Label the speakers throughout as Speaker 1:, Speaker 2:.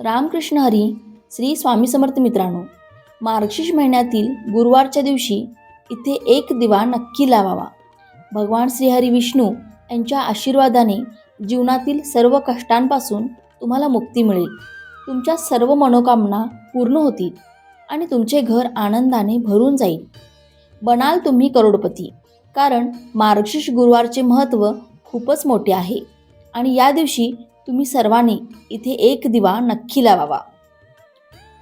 Speaker 1: रामकृष्ण हरी श्री स्वामी समर्थ मित्रांनो मार्गशीर्ष महिन्यातील गुरुवारच्या दिवशी इथे एक दिवा नक्की लावावा. भगवान श्रीहरी विष्णू यांच्या आशीर्वादाने जीवनातील सर्व कष्टांपासून तुम्हाला मुक्ती मिळेल. तुमच्या सर्व मनोकामना पूर्ण होतील आणि तुमचे घर आनंदाने भरून जाईल. बनाल तुम्ही करोडपती कारण मार्गशीर्ष गुरुवारचे महत्त्व खूपच मोठे आहे. आणि या दिवशी तुम्ही सर्वांनी इथे एक दिवा नक्की लावावा.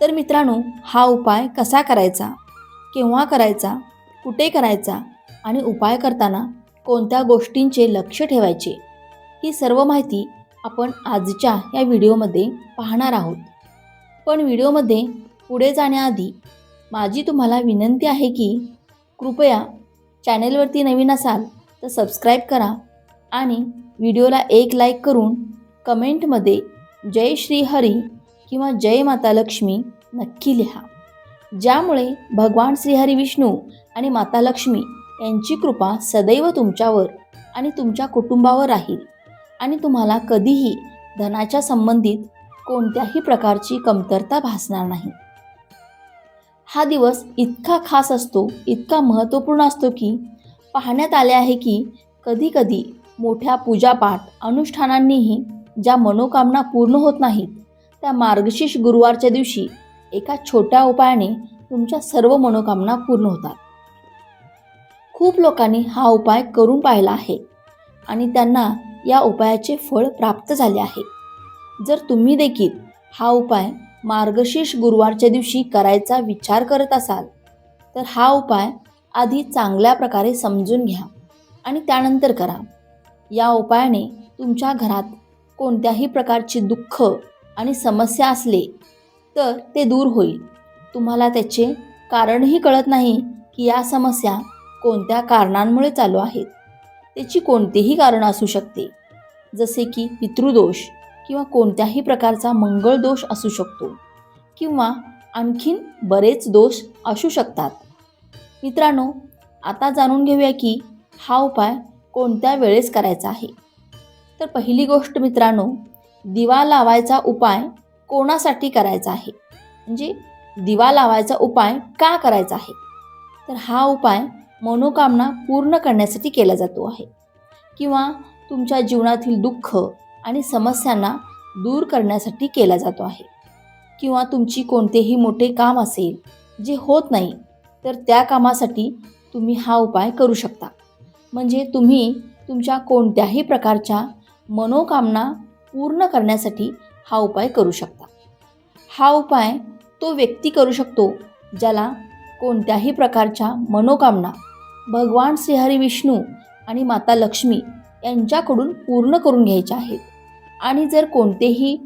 Speaker 1: तर मित्रांनो हा उपाय कसा करायचा? केव्हा करायचा? कुठे करायचा? आणि उपाय करताना कोणत्या गोष्टींचे लक्ष ठेवायचे? ही सर्व माहिती आपण आजच्या या व्हिडिओमध्ये पाहणार आहोत. पण व्हिडिओमध्ये पुढे जाण्याआधी माझी तुम्हाला विनंती आहे की कृपया चॅनेलवरती नवीन असाल तर सबस्क्राईब करा आणि व्हिडिओला एक लाईक करून कमेंटमध्ये जय श्रीहरी किंवा जय माता लक्ष्मी नक्की लिहा. ज्यामुळे भगवान श्रीहरी विष्णू आणि माता लक्ष्मी यांची कृपा सदैव तुमच्यावर आणि तुमच्या कुटुंबावर राहील आणि तुम्हाला कधीही धनाच्या संबंधित कोणत्याही प्रकारची कमतरता भासणार नाही. हा दिवस इतका खास असतो इतका महत्त्वपूर्ण असतो की पाहण्यात आले आहे की कधीकधी मोठ्या पूजापाठ अनुष्ठानांनीही ज्या मनोकामना पूर्ण होत नाहीत त्या मार्गशीर्ष गुरुवारच्या दिवशी एका छोट्या उपायाने तुमच्या सर्व मनोकामना पूर्ण होतात. खूप लोकांनी हा उपाय करून पाहिला आहे आणि त्यांना या उपायाचे फळ प्राप्त झाले आहे. जर तुम्ही देखील हा उपाय मार्गशीर्ष गुरुवारच्या दिवशी करायचा विचार करत असाल तर हा उपाय आधी चांगल्या प्रकारे समजून घ्या आणि त्यानंतर करा. या उपायाने तुमच्या घरात कोणत्याही प्रकारची दुःख आणि समस्या असले तर ते दूर होईल. तुम्हाला त्याचे कारणही कळत नाही की या समस्या कोणत्या कारणांमुळे चालू आहेत. त्याची कोणतेही कारण असू शकते जसे की पितृदोष किंवा कोणत्याही प्रकारचा मंगळ दोष असू शकतो किंवा आणखीन बरेच दोष असू शकतात. मित्रांनो आता जाणून घेऊया की हा उपाय कोणत्या वेळेस करायचा आहे. तर पहिली गोष्ट मित्रांनो दिवा लावायचा उपाय कोणासाठी करायचा आहे? म्हणजे दिवा लावायचा उपाय का करायचा आहे? तर हा उपाय मनोकामना पूर्ण करण्यासाठी केला जातो आहे. किंवा तुमच्या जीवनातील दुःख आणि समस्यांना दूर करण्यासाठी केला जातो आहे. किंवा तुमची कोणतेही मोठे काम असेल जे होत नाही तर त्या कामासाठी तुम्ही हा उपाय करू शकता. म्हणजे तुम्ही तुमच्या कोणत्याही प्रकारच्या मनोकामना पूर्ण करण्यासाठी हा उपाय करू शकता. हा उपाय तो व्यक्ती करू शकतो ज्याला कोणत्याही प्रकारच्या मनोकामना भगवान श्रीहरी विष्णू आणि माता लक्ष्मी यांच्याकडून पूर्ण करून घ्यायच्या आहेत. आणि जर कोणतेही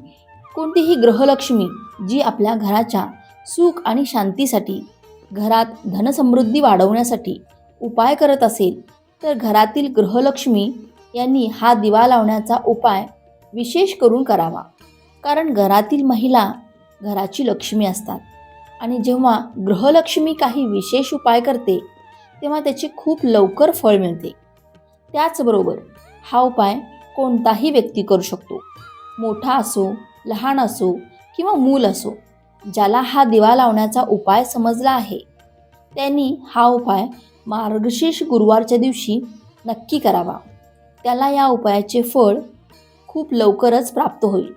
Speaker 1: कोणतीही ग्रहलक्ष्मी जी आपल्या घराच्या सुख आणि शांतीसाठी घरात धनसमृद्धी वाढवण्यासाठी उपाय करत असेल तर घरातील ग्रहलक्ष्मी यांनी हा दिवा लावण्याचा उपाय विशेष करून करावा. कारण घरातील महिला घराची लक्ष्मी असतात. आणि जेव्हा ग्रहलक्ष्मी काही विशेष उपाय करते तेव्हा त्याचे खूप लवकर फळ मिळते. त्याचबरोबर हा उपाय कोणताही व्यक्ती करू शकतो. मोठा असो लहान असो किंवा मूल असो ज्याला हा दिवा लावण्याचा उपाय समजला आहे त्यांनी हा उपाय मार्गशीर्ष गुरुवारच्या दिवशी नक्की करावा. त्याला या उपायाचे फळ खूप लवकरच प्राप्त होईल.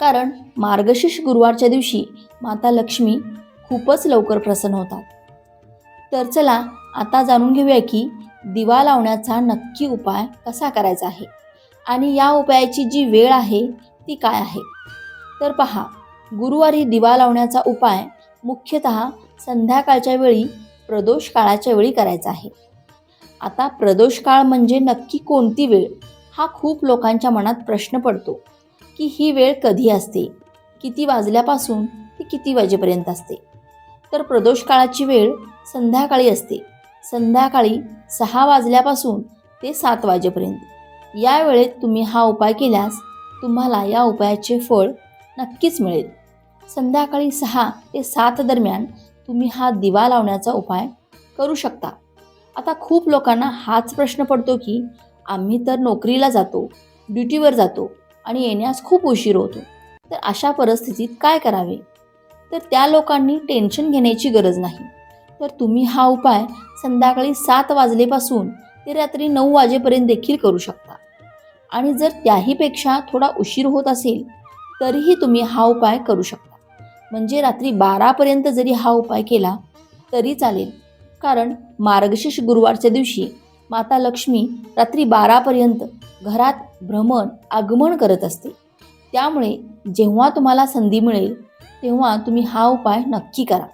Speaker 1: कारण मार्गशीर्ष गुरुवारच्या दिवशी माता लक्ष्मी खूपच लवकर प्रसन्न होतात. तर चला आता जाणून घेऊया की दिवा लावण्याचा नक्की उपाय कसा करायचा आहे आणि या उपायाची जी वेळ आहे ती काय आहे? तर पहा गुरुवारी दिवा लावण्याचा उपाय मुख्यतः संध्याकाळच्या वेळी प्रदोष काळाच्या वेळी करायचा आहे. आता प्रदोष काळ म्हणजे नक्की कोणती वेळ? हा खूप लोकांच्या मनात प्रश्न पडतो. की ही वेळ कधी असते? किती वाजल्यापासून ते किती वाजेपर्यंत असते? तर प्रदोष काळाची वेळ संध्याकाळी असते. संध्याकाळी सहा वाजल्यापासून ते सात वाजेपर्यंत. या वेळेत तुम्ही हा उपाय केल्यास तुम्हाला या उपायाचे फळ नक्कीच मिळेल. संध्याकाळी सहा ते सात दरम्यान तुम्ही हा दिवा लावण्याचा उपाय करू शकता. आता खूप लोकांना हाच प्रश्न पडतो की आम्ही तर नोकरीला जातो ड्युटीवर जातो आणि येण्यास खूप उशीर होतो. तर अशा परिस्थितीत काय करावे? तर त्या लोकांनी टेन्शन घेण्याची गरज नाही. तर तुम्ही हा उपाय संध्याकाळी सात वाजलेपासून ते रात्री नऊ वाजेपर्यंत देखील करू शकता. आणि जर त्याहीपेक्षा थोडा उशीर होत असेल तरीही तुम्ही हा उपाय करू शकता. म्हणजे रात्री बारापर्यंत जरी हा उपाय केला तरी चालेल. कारण मार्गशीर्ष गुरुवारच्या दिवशी माता लक्ष्मी रात्री बारापर्यंत घरात भ्रमण आगमन करत असते. त्यामुळे जेव्हा तुम्हाला संधी मिळेल तेव्हा तुम्ही हा उपाय नक्की करा.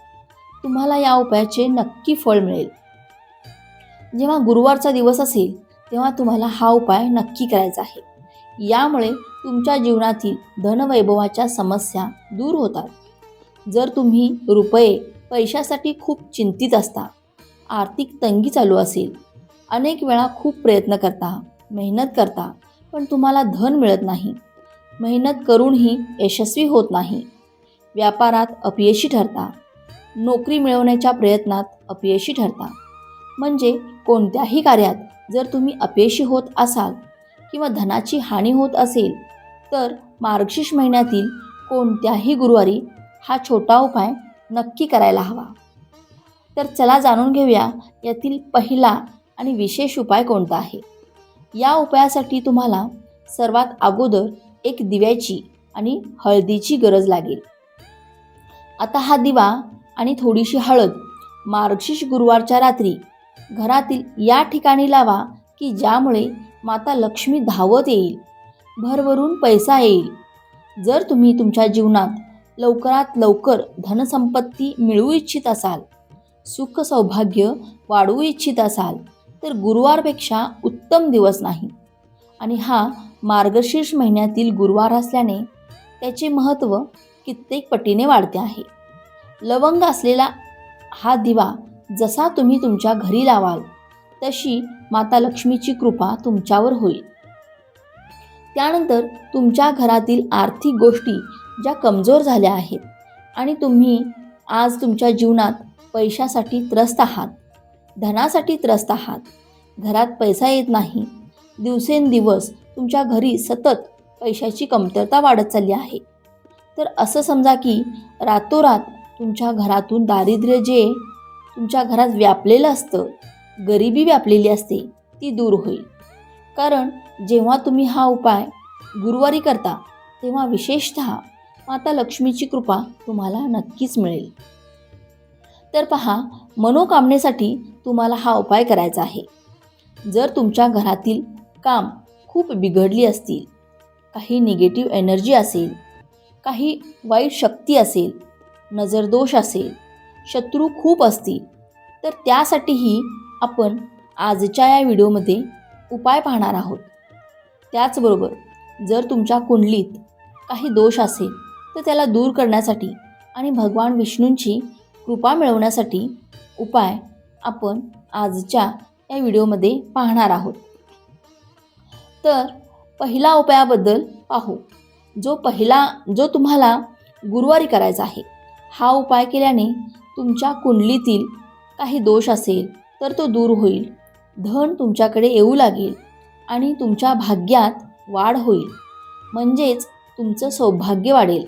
Speaker 1: तुम्हाला या उपायाचे नक्की फळ मिळेल. जेव्हा गुरुवारचा दिवस असेल तेव्हा तुम्हाला हा उपाय नक्की करायचा आहे. यामुळे तुमच्या जीवनातील धनवैभवाच्या समस्या दूर होतात. जर तुम्ही रुपये पैशासाठी खूप चिंतित असता आर्थिक तंगी चालू असेल. अनेक वेळा खूप प्रयत्न करता मेहनत करता पण तुम्हाला धन मिळत नाही. मेहनत करूनही यशस्वी होत नाही. व्यापारात अपयशी ठरता. नोकरी मिळवण्याच्या प्रयत्नात अपयशी ठरता. म्हणजे कोणत्याही कार्यात जर तुम्ही अपयशी होत असाल किंवा धनाची हानी होत असेल तर मार्गशीर्ष महिन्यातील कोणत्याही गुरुवारी हा छोटा उपाय नक्की करायला हवा. तर चला जाणून घेऊया यातील पहिला आणि विशेष उपाय कोणता आहे. या उपायासाठी तुम्हाला सर्वात अगोदर एक दिव्याची आणि हळदीची गरज लागेल. आता हा दिवा आणि थोडीशी हळद मार्गशीर्ष गुरुवारच्या रात्री घरातील या ठिकाणी लावा की ज्यामुळे माता लक्ष्मी धावत येईल भरभरून पैसा येईल. जर तुम्ही तुमच्या जीवनात लवकरात लवकर धनसंपत्ती मिळवू इच्छित असाल सुख सौभाग्य वाढवू इच्छित असाल तर गुरुवारपेक्षा उत्तम दिवस नाही. आणि हा मार्गशीर्ष महिन्यातील गुरुवार असल्याने त्याचे महत्त्व कित्येक पटीने वाढते आहे. लवंग असलेला हा दिवा जसा तुम्ही तुमच्या घरी लावाल तशी माता लक्ष्मीची कृपा तुमच्यावर होईल. त्यानंतर तुमच्या घरातील आर्थिक गोष्टी ज्या कमजोर झाल्या आहेत आणि तुम्ही आज तुमच्या जीवनात पैशासाठी त्रस्त आहात. धनासाठी त्रस्त आहात. घरात पैसा येत नाही. दिवसेंदिवस तुमच्या घरी सतत पैशाची कमतरता वाढत चालली आहे. तर असं समजा की रातोरात तुमच्या घरातून दारिद्र्य जे तुमच्या घरात व्यापलेलं असतं गरिबी व्यापलेली असते ती दूर होईल. कारण जेव्हा तुम्ही हा उपाय गुरुवारी करता तेव्हा विशेषत माता लक्ष्मीची कृपा तुम्हाला नक्कीच मिळेल. तर पहा मनोकामनेसाठी तुम्हाला हा उपाय करायचा आहे. जर तुमच्या घरातील काम खूप बिघडली असतील काही निगेटिव्ह एनर्जी असेल काही वाईट शक्ती असेल नजरदोष असेल शत्रू खूप असतील तर त्यासाठीही आपण आजच्या या व्हिडिओमध्ये उपाय पाहणार आहोत. त्याचबरोबर जर तुमच्या कुंडलीत काही दोष असेल तर त्याला दूर करण्यासाठी आणि भगवान विष्णूंची कृपा मिळवण्यासाठी उपाय आपण आजच्या या व्हिडिओमध्ये पाहणार आहोत. तर पहिला उपायाबद्दल पाहू. जो पहिला जो तुम्हाला गुरुवारी करायचा आहे हा उपाय केल्याने तुमच्या कुंडलीतील काही दोष असेल तर तो दूर होईल. धन तुमच्याकडे येऊ लागेल आणि तुमच्या भाग्यात वाढ होईल. म्हणजेच तुमचं सौभाग्य वाढेल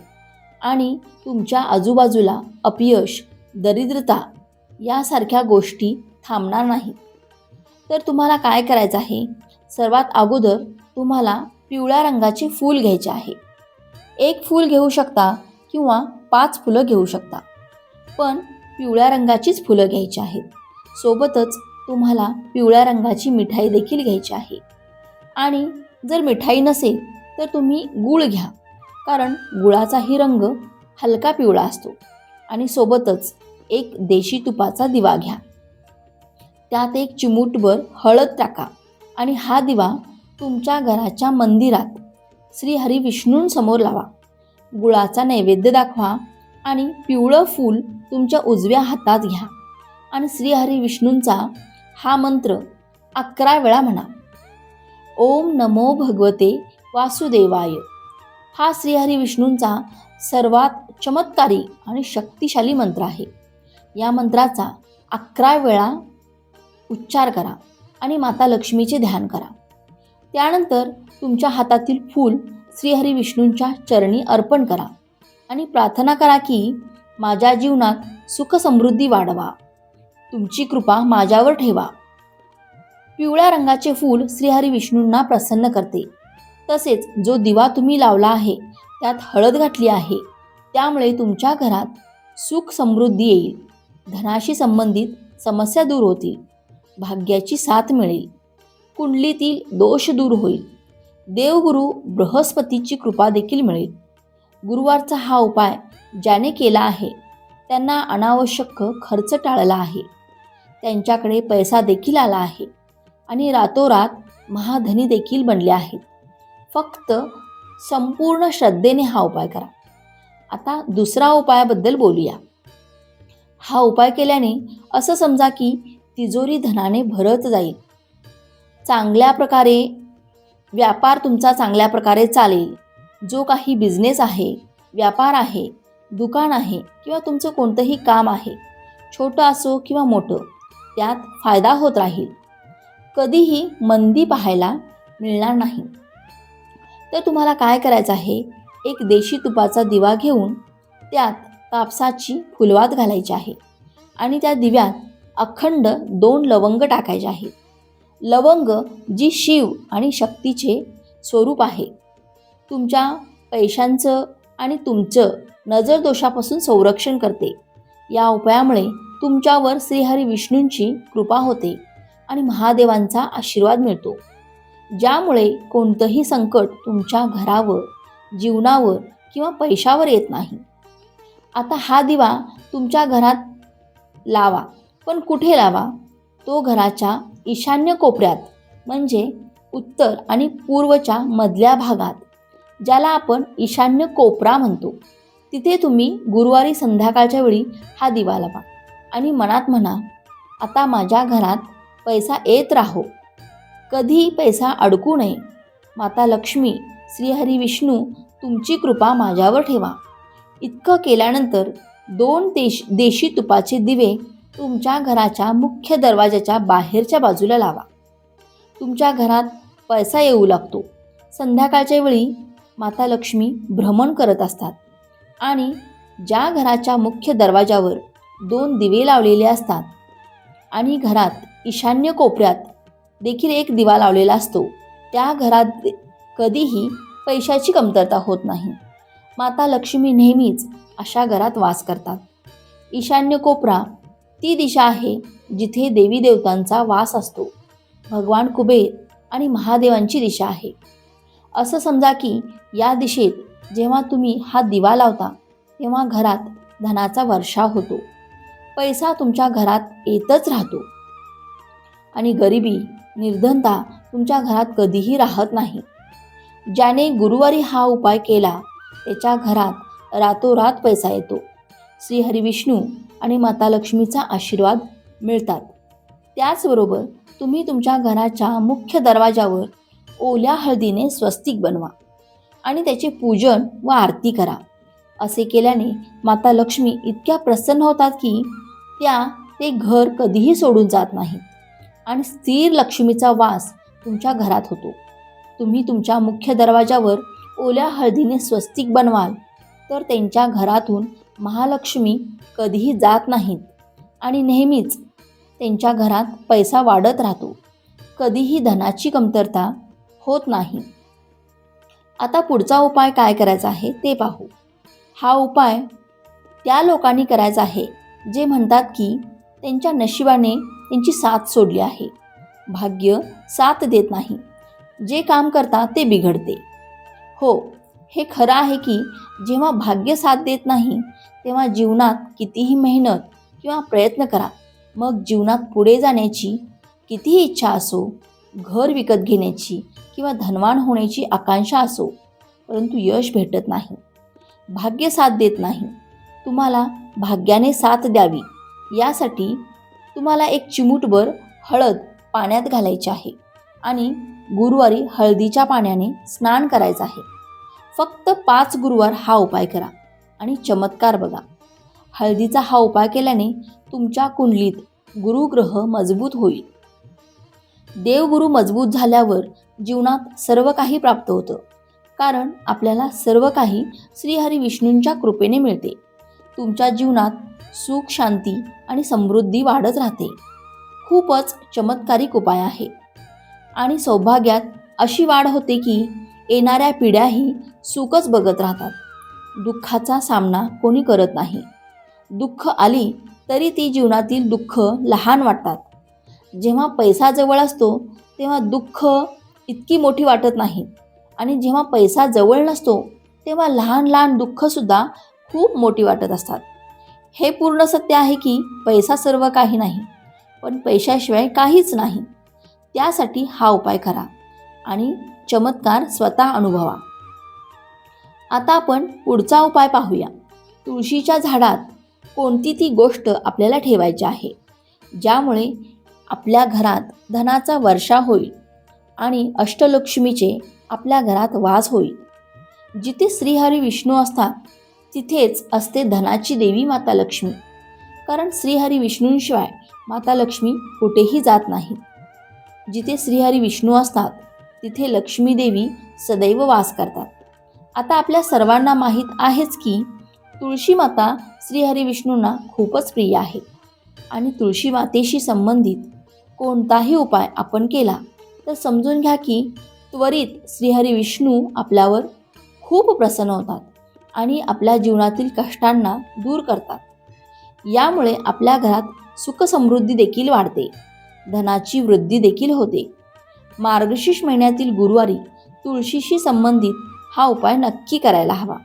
Speaker 1: आणि तुमच्या आजूबाजूला अपयश दरिद्रता यासारख्या गोष्टी थांबणार नाहीत तर तुम्हाला काय करायचं आहे? सर्वात अगोदर तुम्हाला पिवळ्या रंगाचे फूल घ्यायचे आहे. एक फूल घेऊ शकता किंवा पाच फुलं घेऊ शकता. पण पिवळ्या रंगाचीच फुलं घ्यायची आहेत. सोबतच तुम्हाला पिवळ्या रंगाची मिठाई देखील घ्यायची आहे. आणि जर मिठाई नसेल तर तुम्ही गूळ घ्या. कारण गुळाचाही रंग हलका पिवळा असतो. आणि सोबतच एक देशी तुपाचा दिवा घ्या. त्यात एक चिमूटभर हळद टाका आणि हा दिवा तुमच्या घराच्या मंदिरात श्री हरी विष्णूंसमोर लावा. गुळाचा नैवेद्य दाखवा आणि पिवळं फूल तुमच्या उजव्या हातात घ्या. आणि श्रीहरी विष्णूंचा हा मंत्र अकरा वेळा म्हणा. ओम नमो भगवते वासुदेवाय. हा श्रीहरी विष्णूंचा सर्वात चमत्कारी आणि शक्तिशाली मंत्र आहे. या मंत्राचा अकरा वेळा उच्चार करा आणि माता लक्ष्मीचे ध्यान करा. त्यानंतर तुमच्या हातातील फूल श्रीहरी विष्णूंच्या चरणी अर्पण करा आणि प्रार्थना करा की माझ्या जीवनात सुख समृद्धी वाढवा. तुमची कृपा माझ्यावर ठेवा. पिवळ्या रंगाचे फूल श्रीहरी विष्णूंना प्रसन्न करते. तसेच जो दिवा तुम्ही लावला आहे त्यात हळद घातली आहे त्यामुळे तुमच्या घरात सुख समृद्धी येईल. धनाशी संबंधित समस्या दूर होतील भाग्याची साथ मिळेल. कुंडलीतील दोष दूर होईल. देवगुरु बृहस्पतीची कृपा देखील मिळेल. गुरुवारचा हा उपाय ज्याने केला आहे त्यांना अनावश्यक खर्च टाळला आहे. त्यांच्याकडे पैसा देखील आला आहे आणि रातोरात महाधनी देखील बनले आहेत. फक्त संपूर्ण श्रद्धेने हा उपाय करा. आता दुसरा उपायाबद्दल बोलूया. हा उपाय केल्याने असं समजा की तिजोरी धनाने भरत जाईल. चांगल्या प्रकारे व्यापार तुमचा चांगल्या प्रकारे चालेल. जो काही बिझनेस आहे व्यापार आहे दुकान आहे किंवा तुमचं कोणतंही काम आहे छोटं असो किंवा मोठं त्यात फायदा होत राहील. कधीही मंदी पाहायला मिळणार नाही. तर तुम्हाला काय करायचं आहे? एक देशी तुपाचा दिवा घेऊन त्यात कापसाची फुलवात घालायची आहे आणि त्या दिव्यात अखंड दोन लवंग टाकायचे आहेत लवंग जी शिव आणि शक्तीचे स्वरूप आहे. तुमच्या पैशांचं आणि तुमचं नजर दोषापासून संरक्षण करते. या उपायामुळे तुमच्यावर श्रीहरी विष्णूंची कृपा होते आणि महादेवांचा आशीर्वाद मिळतो. ज्यामुळे कोणतंही संकट तुमच्या घरावर जीवनावर किंवा पैशावर येत नाही. आता हा दिवा तुमच्या घरात लावा पण कुठे लावा? तो घराच्या ईशान्य कोपऱ्यात म्हणजे उत्तर आणि पूर्वच्या मधल्या भागात ज्याला आपण ईशान्य कोपरा म्हणतो. तिथे तुम्ही गुरुवारी संध्याकाळच्या वेळी हा दिवा लावा आणि मनात म्हणा आता माझ्या घरात पैसा येत राहो. कधी पैसा अडकू नये. माता लक्ष्मी श्रीहरी विष्णू तुमची कृपा माझ्यावर ठेवा. इतकं केल्यानंतर दोन देश देशी तुपाचे दिवे तुमच्या घराच्या मुख्य दरवाजाच्या बाहेरच्या बाजूला लावा. तुमच्या घरात पैसा येऊ लागतो. संध्याकाळच्या वेळी माता लक्ष्मी भ्रमण करत असतात आणि ज्या घराच्या मुख्य दरवाजावर दोन दिवे लावलेले असतात आणि घरात ईशान्य कोपऱ्यात देखील एक दिवा लावलेला असतो त्या घरात कधीही पैशाची कमतरता होत नाही. माता लक्ष्मी नेहमीच अशा घरात वास करतात. ईशान्य कोपरा ती दिशा आहे जिथे देवी देवतांचा वास असतो. भगवान कुबेर आणि महादेवांची दिशा आहे. असं समजा की या दिशेत जेव्हा तुम्ही हा दिवा लावता तेव्हा घरात धनाचा वर्षाव होतो. पैसा तुमच्या घरात येतच राहतो. आणि गरिबी निर्धनता तुमच्या घरात कधीही राहत नाही. ज्याने गुरुवारी हा उपाय केला त्याच्या घरात रातोरात पैसा येतो. श्री हरिविष्णू आणि माता लक्ष्मीचा आशीर्वाद मिळतात. त्याचबरोबर तुम्ही तुमच्या घराच्या मुख्य दरवाजावर ओल्या हळदीने स्वस्तिक बनवा आणि त्याचे पूजन व आरती करा. असे केल्याने माता लक्ष्मी इतक्या प्रसन्न होतात की त्या ते घर कधीही सोडून जात नाहीत आणि स्थिर लक्ष्मीचा वास तुमच्या घरात होतो. तुम्ही तुमच्या मुख्य दरवाजावर ओल्या हळदीने स्वस्तिक बनवाल तर त्यांच्या घरातून महालक्ष्मी कधीही जात नाहीत. आणि नेहमीच त्यांच्या घरात पैसा वाढत राहतो. कधीही धनाची कमतरता होत नाही. आता पुढचा उपाय काय करायचा आहे ते पाहू. हा उपाय त्या लोकांनी करायचा आहे जे म्हणतात की त्यांच्या नशिबाने त्यांची साथ सोडली आहे. भाग्य साथ देत नाही. जे काम करता ते बिघडते. हो हे खरं आहे की जेव्हा भाग्य साथ देत नाही तेव्हा जीवनात कितीही मेहनत किंवा प्रयत्न करा मग जीवनात पुढे जाण्याची कितीही इच्छा असो घर विकत घेण्याची किंवा धनवान होण्याची आकांक्षा असो परंतु यश भेटत नाही. भाग्य साथ देत नाही. तुम्हाला भाग्याने साथ द्यावी. यासाठी तुम्हाला एक चिमूटभर हळद पाण्यात घालायची आहे. आणि गुरुवारी हळदीच्या पाण्याने स्नान करायचं आहे. फक्त पाच गुरुवार हा उपाय करा आणि चमत्कार बघा. हळदीचा हा उपाय केल्याने तुमच्या कुंडलीत गुरुग्रह मजबूत होईल. देवगुरु मजबूत झाल्यावर जीवनात सर्व काही प्राप्त होतं. कारण आपल्याला सर्व काही श्रीहरी विष्णूंच्या कृपेने मिळते. तुमच्या जीवनात सुख शांती आणि समृद्धी वाढत राहते. खूपच चमत्कारिक उपाय आहे. आणि सौभाग्यात अशी वाढ होते की येणाऱ्या पिढ्याही सुखच बघत राहतात. दुःखाचा सामना कोणी करत नाही. दुःख आली तरी ती जीवनातील दुःख लहान वाटतात. जेव्हा पैसा जवळ असतो तेव्हा दुःख इतकी मोठी वाटत नाही. आणि जेव्हा पैसा जवळ नसतो तेव्हा लहान लहान दुःखसुद्धा खूप मोठी वाटत असतात. हे पूर्ण सत्य आहे की पैसा सर्व काही नाही पण पैशाशिवाय काहीच नाही. त्यासाठी हा उपाय करा आणि चमत्कार स्वतः अनुभवा. आता आपण पुढचा उपाय पाहूया. तुळशीच्या झाडात कोणती ती गोष्ट आपल्याला ठेवायची आहे? ज्यामुळे आपल्या घरात धनाचा वर्षा होईल आणि अष्टलक्ष्मीचे आपल्या घरात वास होईल. जिथे श्रीहरी विष्णू असतात तिथेच असते धनाची देवी माता लक्ष्मी. कारण श्रीहरी विष्णूंशिवाय माता लक्ष्मी कुठेही जात नाही. जिथे श्रीहरी विष्णू असतात तिथे लक्ष्मी देवी सदैव वास करतात. आता आपल्या सर्वांना माहीत आहेच की तुळशी माता श्रीहरी विष्णूंना खूपच प्रिय आहे. आणि तुळशी मातेशी संबंधित कोणताही उपाय आपण केला तर समजून घ्या की त्वरित श्रीहरी विष्णू आपल्यावर खूप प्रसन्न होतात आणि आपल्या जीवनातील कष्टांना दूर करतात. यामुळे आपल्या घरात सुखसमृद्धी देखील वाढते. धनाची वृद्धी देखील होते. मार्गशीर्ष महिन्यातील गुरुवारी तुळशीशी संबंधित हा उपाय नक्की करायला हवा.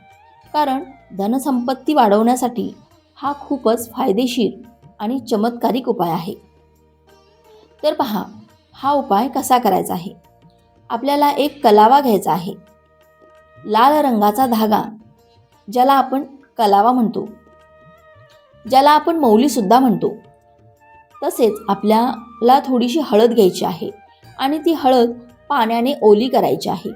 Speaker 1: कारण धनसंपत्ती वाढवण्यासाठी हा खूपच फायदेशीर आणि चमत्कारिक उपाय आहे. तर पहा हा उपाय कसा करायचा आहे? आपल्याला एक कलावा घ्यायचा आहे. लाल रंगाचा धागा ज्याला आपण कलावा म्हणतो. ज्याला आपण मौलीसुद्धा म्हणतो. तसेच आपल्याला थोडीशी हळद घ्यायची आहे आणि ती हळद पाण्याने ओली करायची आहे.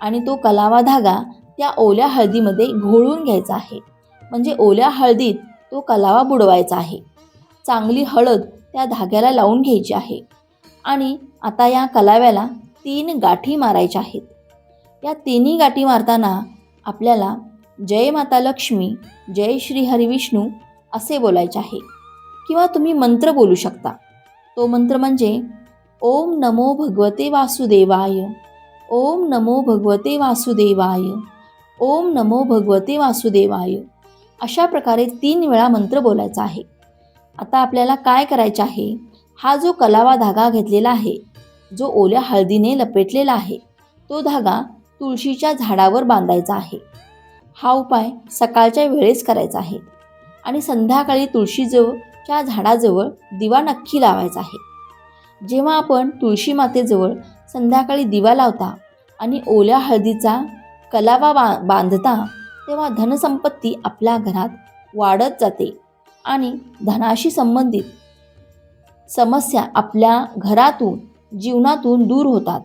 Speaker 1: आणि तो कलावा धागा त्या ओल्या हळदीमध्ये घोळून घ्यायचा आहे. म्हणजे ओल्या हळदीत तो कलावा बुडवायचा आहे. चांगली हळद त्या धाग्याला लावून घ्यायची आहे. आणि आता या कलाव्याला तीन गाठी मारायच्या आहेत. या तिन्ही गाठी मारताना आपल्याला जय माता लक्ष्मी जय श्री हरिविष्णू असे बोलायचे आहे. किंवा तुम्ही मंत्र बोलू शकता. तो मंत्र म्हणजे ओम नमो भगवते वासुदेवाय ओम नमो भगवते वासुदेवाय ओम नमो भगवते वासुदेवाय. अशा प्रकारे तीन वेळा मंत्र बोलायचा आहे. आता आपल्याला काय करायचे आहे? हा जो कलावा धागा घेतलेला आहे जो ओल्या हळदीने लपेटलेला आहे तो धागा तुळशीच्या झाडावर बांधायचा आहे. हा उपाय सकाळच्या वेळेस करायचा आहे. आणि संध्याकाळी त्या झाडाजवळ दिवा नक्की लावायचा आहे. जेव्हा आपण तुळशी मातेजवळ संध्याकाळी दिवा लावता आणि ओल्या हळदीचा कलावा बा बांधता तेव्हा धनसंपत्ती आपल्या घरात वाढत जाते आणि धनाशी संबंधित समस्या आपल्या घरातून जीवनातून दूर होतात.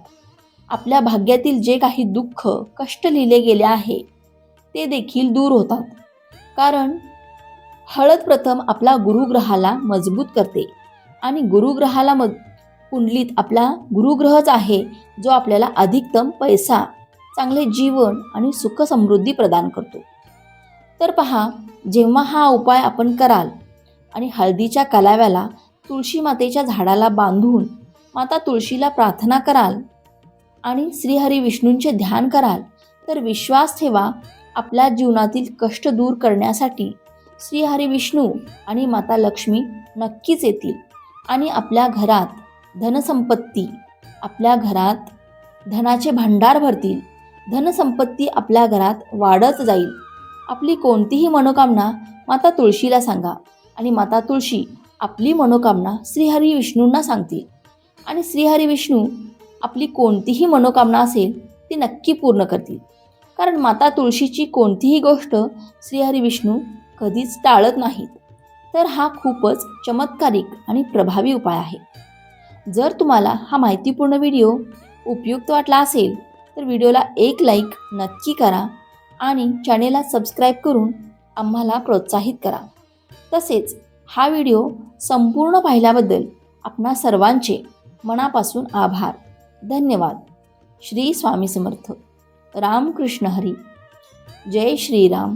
Speaker 1: आपल्या भाग्यातील जे काही दुःख कष्ट लिहिले गेले आहे ते देखील दूर होतात. कारण हळद प्रथम आपला गुरुग्रहाला मजबूत करते. आणि गुरुग्रहाला मज कुंडलीत आपला गुरुग्रहच आहे जो आपल्याला अधिकतम पैसा चांगले जीवन आणि सुख समृद्धी प्रदान करतो. तर पहा जेव्हा हा उपाय आपण कराल आणि हळदीच्या कलाव्याला तुळशी मातेच्या झाडाला बांधून माता तुळशीला प्रार्थना कराल आणि श्रीहरी विष्णूंचे ध्यान कराल तर विश्वास ठेवा आपल्या जीवनातील कष्ट दूर करण्यासाठी श्रीहरी विष्णू आणि माता लक्ष्मी नक्कीच येतील. आणि आपल्या घरात धनसंपत्ती आपल्या घरात धनाचे भांडार भरतील. धनसंपत्ती आपल्या घरात वाढत जाईल. आपली कोणतीही मनोकामना माता तुळशीला सांगा आणि माता तुळशी आपली मनोकामना श्रीहरी विष्णूंना सांगतील. आणि श्रीहरी विष्णू आपली कोणतीही मनोकामना असेल ती नक्की पूर्ण करतील. कारण माता तुळशीची कोणतीही गोष्ट श्रीहरी विष्णू कधीच टाळत नाहीत. तर हा खूपच चमत्कारिक आणि प्रभावी उपाय आहे. जर तुम्हाला हा माहितीपूर्ण व्हिडिओ उपयुक्त वाटला असेल तर व्हिडिओला एक लाईक नक्की करा आणि चॅनेलला सबस्क्राईब करून आम्हाला प्रोत्साहित करा. तसेच हा व्हिडिओ संपूर्ण पाहिल्याबद्दल आपणा सर्वांचे मनापासून आभार. धन्यवाद. श्री स्वामी समर्थ. रामकृष्ण हरी. जय श्रीराम.